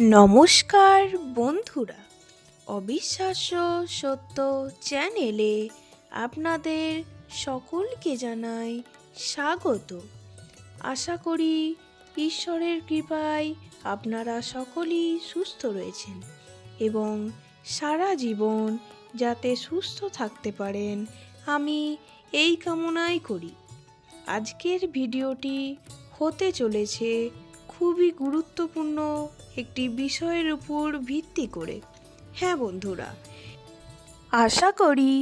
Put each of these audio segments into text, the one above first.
নমস্কার, বন্ধুরা। অবিশ্বাস্য সত্য চ্যানেলে আপনাদের সকলকে জানাই স্বাগত। আশা করি ঈশ্বরের কৃপায় আপনারা সকলেই সুস্থ রয়েছেন এবং সারা জীবন যাতে সুস্থ থাকতে পারেন আমি এই কামনাই করি। আজকের ভিডিওটি হতে চলেছে খুবই গুরুত্বপূর্ণ একটি বিষয়ের উপর ভিত্তি করে। হ্যাঁ বন্ধুরা। আশা করি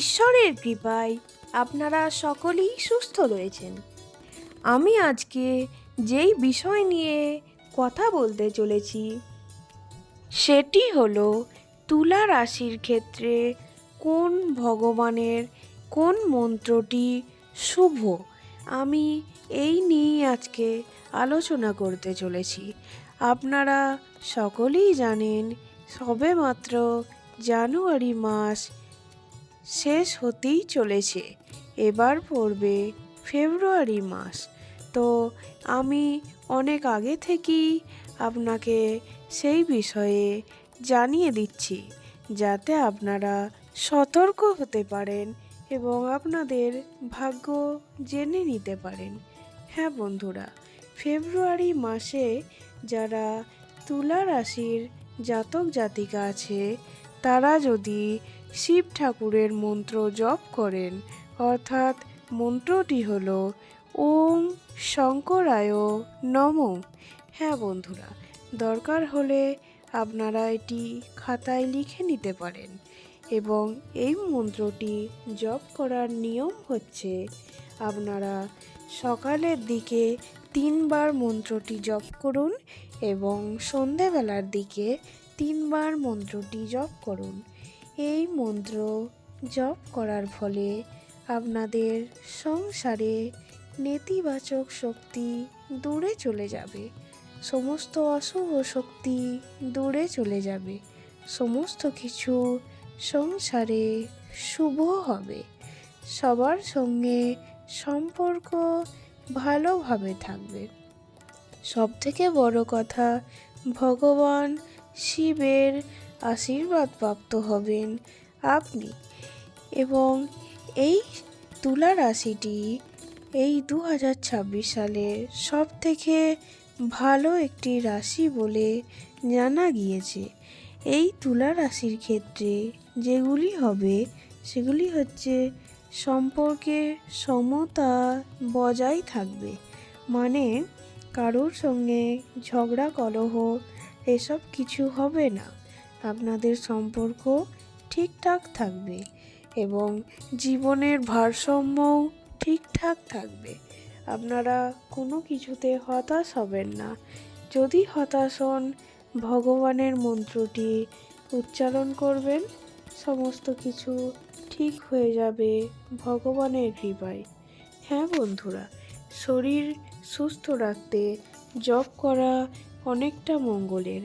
ঈশ্বরের কৃপায় আপনারা সকলেই সুস্থ রয়েছেন। আমি আজকে যেই বিষয় নিয়ে কথা বলতে চলেছি, সেটি হলো তুলা রাশির ক্ষেত্রে কোন ভগবানের কোন মন্ত্রটি শুভ? আমি এই নিয়ে আজকে আলোচনা করতে চলেছি। আপনারা সকলেই জানেন সবে মাত্র জানুয়ারি মাস শেষ হতেই চলেছে। এবার পড়বে ফেব্রুয়ারি মাস। তো আমি অনেক আগে থেকেই আপনাকে সেই বিষয়ে জানিয়ে দিচ্ছি, যাতে আপনারা সতর্ক হতে পারেন এবং আপনাদের ভাগ্য জেনে নিতে পারেন। হ্যাঁ বন্ধুরা, ফেব্রুয়ারি মাসে যারা তুলা রাশির জাতক জাতিকা আছে, তারা যদি শিব ঠাকুরের মন্ত্র জপ করেন, অর্থাৎ মন্ত্রটি হল ওম শঙ্করায় নম। হ্যাঁ বন্ধুরা, দরকার হলে আপনারা এটি খাতায় লিখে নিতে পারেন এবং এই মন্ত্রটি জপ করার নিয়ম হচ্ছে, আপনারা সকালের দিকে তিনবার মন্ত্রটি জপ করুন এবং সন্ধেবেলার দিকে তিনবার মন্ত্রটি জপ করুন। এই মন্ত্র জপ করার ফলে আপনাদের সংসারে নেতিবাচক শক্তি দূরে চলে যাবে। সমস্ত অশুভ শক্তি দূরে চলে যাবে। সমস্ত কিছু সংসারে শুভ হবে। সবার সঙ্গে সম্পর্ক ভালোভাবে থাকবে। সব থেকে বড় কথা, ভগবান শিবের আশীর্বাদ প্রাপ্ত হবেন আপনি। এবং এই তুলা রাশিটি এই দু হাজার ছাব্বিশ সালের সব থেকে ভালো একটি রাশি বলে জানা গিয়েছে। এই তুলা রাশির ক্ষেত্রে যেগুলি হবে, সেগুলি হচ্ছে সম্পর্কে সমতা বজায় থাকবে। মানে কারোর সঙ্গে ঝগড়া, কলহ এসব কিছু হবে না। আপনাদের সম্পর্ক ঠিকঠাক থাকবে এবং জীবনের ভারসাম্যও ঠিকঠাক থাকবে। আপনারা কোনো কিছুতে হতাশ হবেন না। যদি হতাশ হন, ভগবানের মন্ত্রটি উচ্চারণ করবেন। সমস্ত কিছু ঠিক হয়ে যাবে ভগবানের কৃপায়। হ্যাঁ বন্ধুরা, শরীর সুস্থ রাখতে জব করা অনেকটা মঙ্গলের।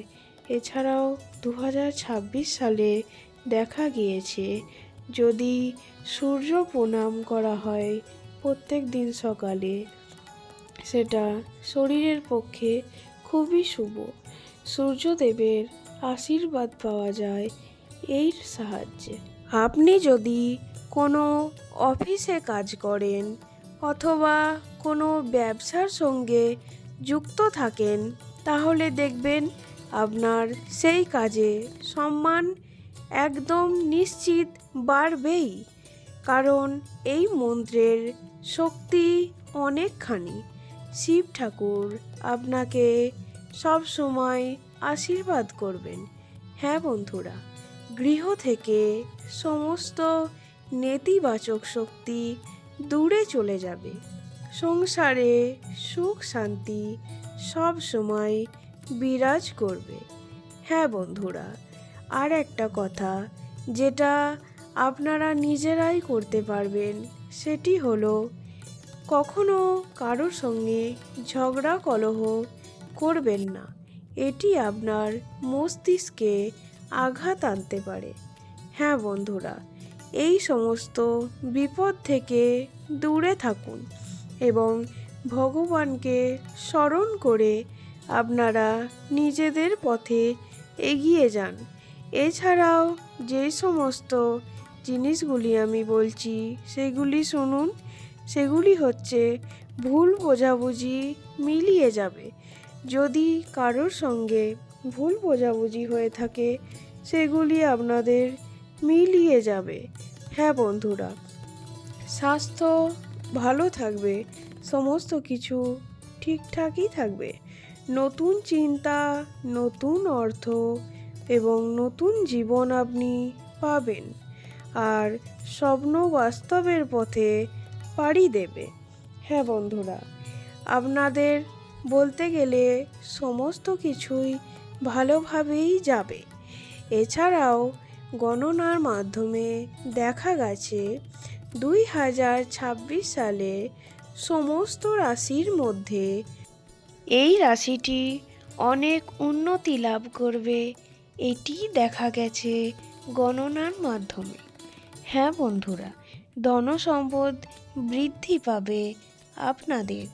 এছাড়াও দু হাজার ছাব্বিশ সালে দেখা গিয়েছে, যদি সূর্য প্রণাম করা হয় প্রত্যেক দিন সকালে, সেটা শরীরের পক্ষে খুবই শুভ। সূর্যদেবের আশীর্বাদ পাওয়া যায় এর সাহায্যে। আপনি যদি কোনো অফিসে কাজ করেন অথবা কোনো ব্যবসার সঙ্গে যুক্ত থাকেন, তাহলে দেখবেন আপনার সেই কাজে সম্মান একদম নিশ্চিত বাড়বেই। কারণ এই মন্ত্রের শক্তি অনেকখানি। শিব ঠাকুর আপনাকে সব সময় আশীর্বাদ করবেন। হ্যাঁ বন্ধুরা গৃহ থেকে সমস্ত নেতিবাচক শক্তি দূরে চলে যাবে। সংসারে সুখ, শান্তি সব সময় বিরাজ করবে। হ্যাঁ বন্ধুরা, আর একটা কথা যেটা আপনারা নিজেরাই করতে পারবেন, সেটি হলো কখনো কারোর সঙ্গে ঝগড়া, কলহ করবেন না। এটি আপনার মস্তিষ্কে আঘাত আনতে পারে। হ্যাঁ বন্ধুরা, এই সমস্ত বিপদ থেকে দূরে থাকুন এবং ভগবানকে স্মরণ করে আপনারা নিজেদের পথে এগিয়ে যান। এছাড়াও যে সমস্ত জিনিসগুলি আমি বলছি, সেগুলি শুনুন, সেগুলি হচ্ছে ভুল বোঝাবুঝি মিলিয়ে যাবে। যদি কারোর সঙ্গে ভুল বোঝাবুঝি হয়ে থাকে সেগুলি আপনাদের মিলিয়ে যাবে। হ্যাঁ বন্ধুরা, স্বাস্থ্য ভালো থাকবে, সমস্ত কিছু ঠিকঠাকই থাকবে। নতুন চিন্তা, নতুন অর্থ এবং নতুন জীবন আপনি পাবেন আর স্বপ্ন বাস্তবের পথে পাড়ি দেবে। হ্যাঁ বন্ধুরা, আপনাদের বলতে গেলে সমস্ত কিছুই ভালোভাবেই যাবে। এছাড়াও গণনার মাধ্যমে দেখা গেছে দুই হাজার ছাব্বিশ সালে সমস্ত রাশির মধ্যে এই রাশিটি অনেক উন্নতি লাভ করবে। এটি দেখা গেছে গণনার মাধ্যমে। হ্যাঁ বন্ধুরা ধনসম্পদ বৃদ্ধি পাবে আপনাদের।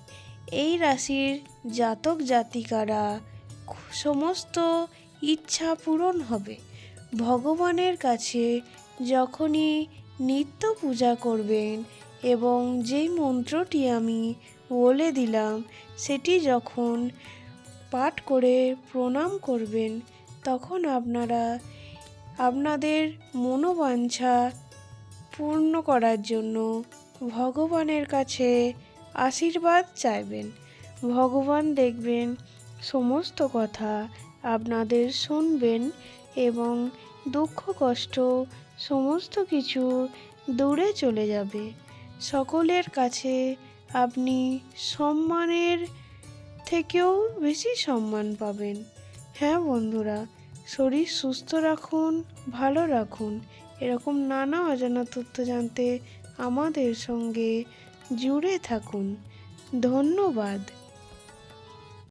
এই রাশির জাতক জাতিকারা সমস্ত ইচ্ছা পূরণ হবে। ভগবানের কাছে যখনই নিত্য পূজা করবেন এবং যেই মন্ত্রটি আমি বলে দিলাম, সেটি যখন পাঠ করে প্রণাম করবেন, তখন আপনারা আপনাদের মনোবাঞ্ছা পূর্ণ করার জন্য ভগবানের কাছে আশীর্বাদ চাইবেন। ভগবান দেখবেন সমস্ত কথা আপনাদের শুনবেন এবং দুঃখ, কষ্ট, সমস্ত কিছু দূরে চলে যাবে। সকলের কাছে আপনি সম্মানের থেকেও বেশি সম্মান পাবেন। হ্যাঁ বন্ধুরা, শরীর সুস্থ রাখুন, ভালো রাখুন। এরকম নানা অজানা তথ্য জানতে আমাদের সঙ্গে জুড়ে থাকুন। ধন্যবাদ।